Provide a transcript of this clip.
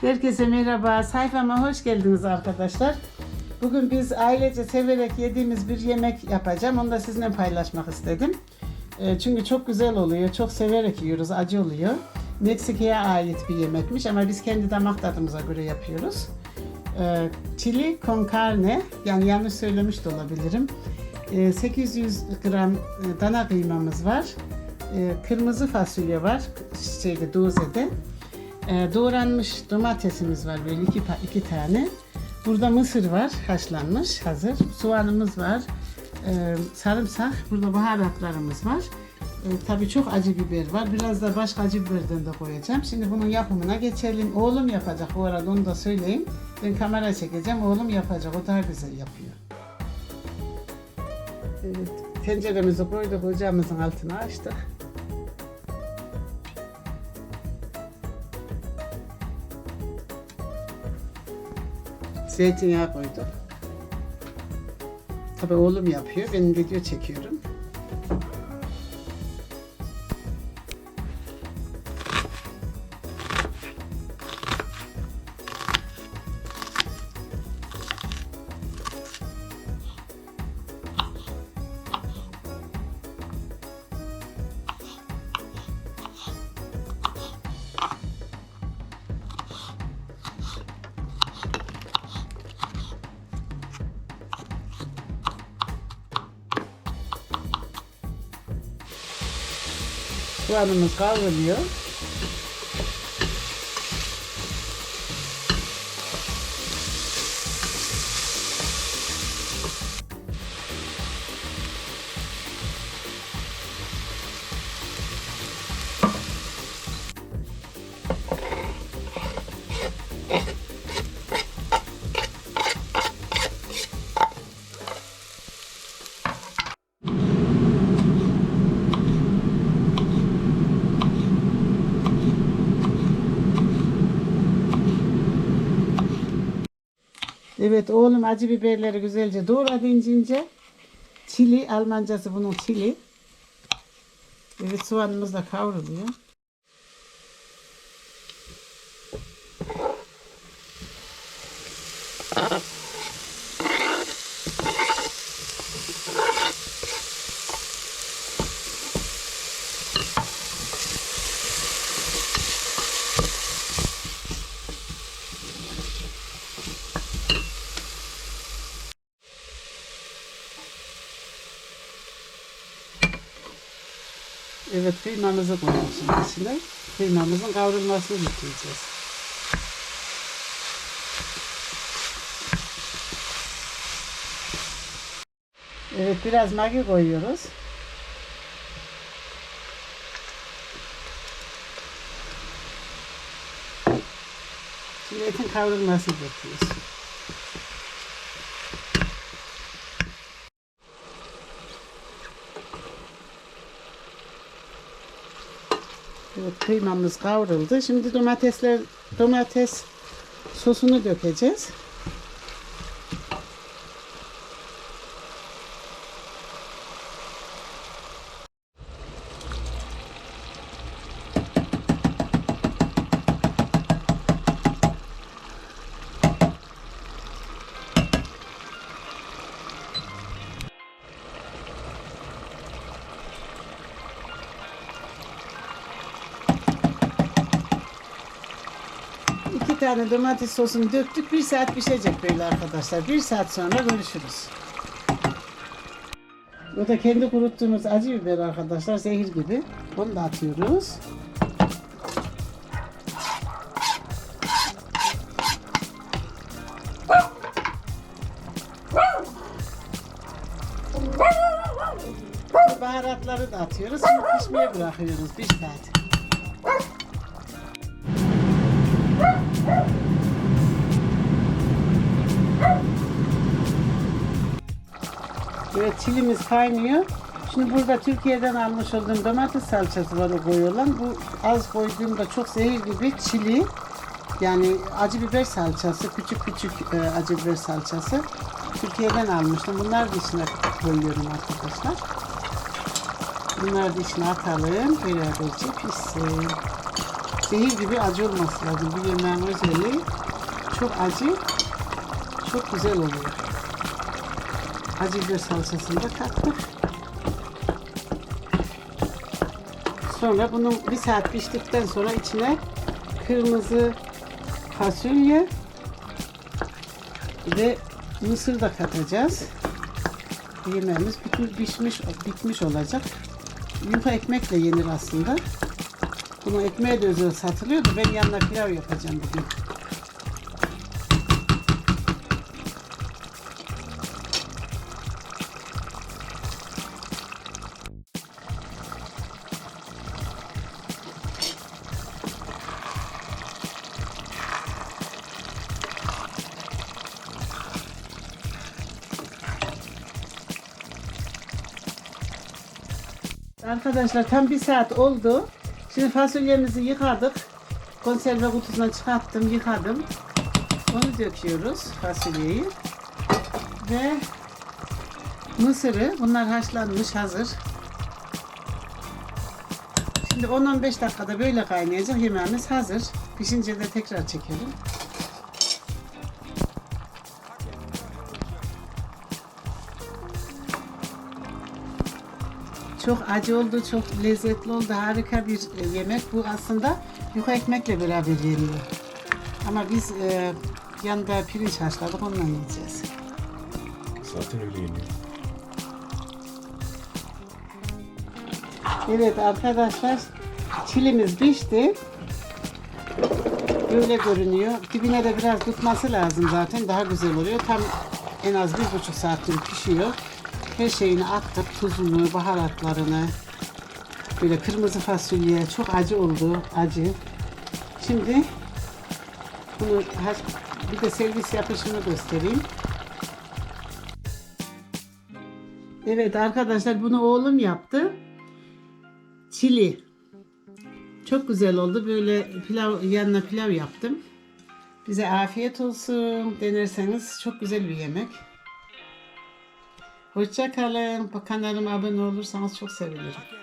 Herkese merhaba. Sayfama hoş geldiniz arkadaşlar. Bugün biz ailece severek yediğimiz bir yemek yapacağım. Onu da sizinle paylaşmak istedim. E, Çünkü çok güzel oluyor. Çok severek yiyoruz. Acı oluyor. Meksika'ya ait bir yemekmiş ama biz kendi damak tadımıza göre yapıyoruz. E, Chili con carne, yani yanlış söylemiş de olabilirim. E, 800 gram e, dana kıymamız var. Kırmızı fasulye var, şeyde dozede. E, doğranmış domatesimiz var böyle iki, iki tane. Burada mısır var haşlanmış hazır. Soğanımız var. E, sarımsak. Burada baharatlarımız var. E, tabii çok acı biber var. Biraz da başka acı biberden de koyacağım. Şimdi bunun yapımına geçelim. Oğlum yapacak bu arada onu da söyleyeyim. Ben kamera çekeceğim. Oğlum yapacak. O daha güzel yapıyor. Evet, tenceremizi koyduk. Ocağımızın altını açtık. Zeytinyağı koyduk. Tabii oğlum yapıyor. Ben video çekiyorum. Soğanımız kavruluyor. Evet oğlum acı biberleri güzelce doğradı ince. Çili, Almancası bunun çili. Evet soğanımız da kavruluyor. Evet kıymamızı koyalım şimdi içine. Kıymamızın kavrulmasını bekleyeceğiz. Evet biraz magi koyuyoruz. Şimdi etin kavrulmasını bekliyoruz. Kıymamız kavruldu. Şimdi domatesler domates sosunu dökeceğiz. Tane domates sosunu döktük. Bir saat pişecek böyle arkadaşlar. Bir saat sonra görüşürüz. Bu da kendi kuruttuğumuz acı biber arkadaşlar. Zehir gibi. Bunu da atıyoruz. Baharatları da atıyoruz. Şimdi pişmeye bırakıyoruz bir saat. Evet çilimiz kaynıyor. Şimdi burada Türkiye'den almış olduğum domates salçası var o koyulan. Bu az koyduğumda çok zehir gibi çili yani acı biber salçası, küçük küçük e, acı biber salçası. Türkiye'den almıştım. Bunlar da içine koyuyorum arkadaşlar. Bunları da içine atalım. Beraberce pişsin. zehir gibi acı olması lazım. Bu yemeğin özelliği çok acı, çok güzel oluyor. Acı biber salçasını da kattık. Sonra bunun bir saat piştikten sonra içine kırmızı fasulye ve mısır da katacağız. Yemeğimiz bitmiş, pişmiş, bitmiş olacak. Yufka ekmekle yenir aslında. Bunu ekmeğe de özel satılıyor da ben yanına pilav yapacağım bugün. Arkadaşlar tam bir saat oldu. Şimdi fasulyemizi yıkadık. Konserve kutusundan çıkarttım, yıkadım. Onu döküyoruz fasulyeyi. Ve mısırı, bunlar haşlanmış hazır. Şimdi 10-15 dakikada böyle kaynayacak yemeğimiz hazır. Pişince de tekrar çekelim. Çok acı oldu, çok lezzetli oldu. Harika bir e, yemek. Bu aslında yuka ekmekle beraber yeniyor. Ama biz e, yanında pirinç haşladık, onunla yiyeceğiz. Zaten öyle yeniyor. Evet arkadaşlar, çilimiz pişti. Böyle görünüyor. Dibine de biraz tutması lazım zaten. Daha güzel oluyor. Tam en az bir buçuk saattir pişiyor. Her şeyini attık. Tuzunu, baharatlarını. Böyle kırmızı fasulye. Çok acı oldu. Acı. Şimdi bunu haş- bir de servis yapışını göstereyim. Evet arkadaşlar bunu oğlum yaptı. Çili. Çok güzel oldu. Böyle pilav yanına pilav yaptım. Bize afiyet olsun. Denerseniz çok güzel bir yemek. Hoşça kalın. Bu kanalıma abone olursanız çok sevinirim.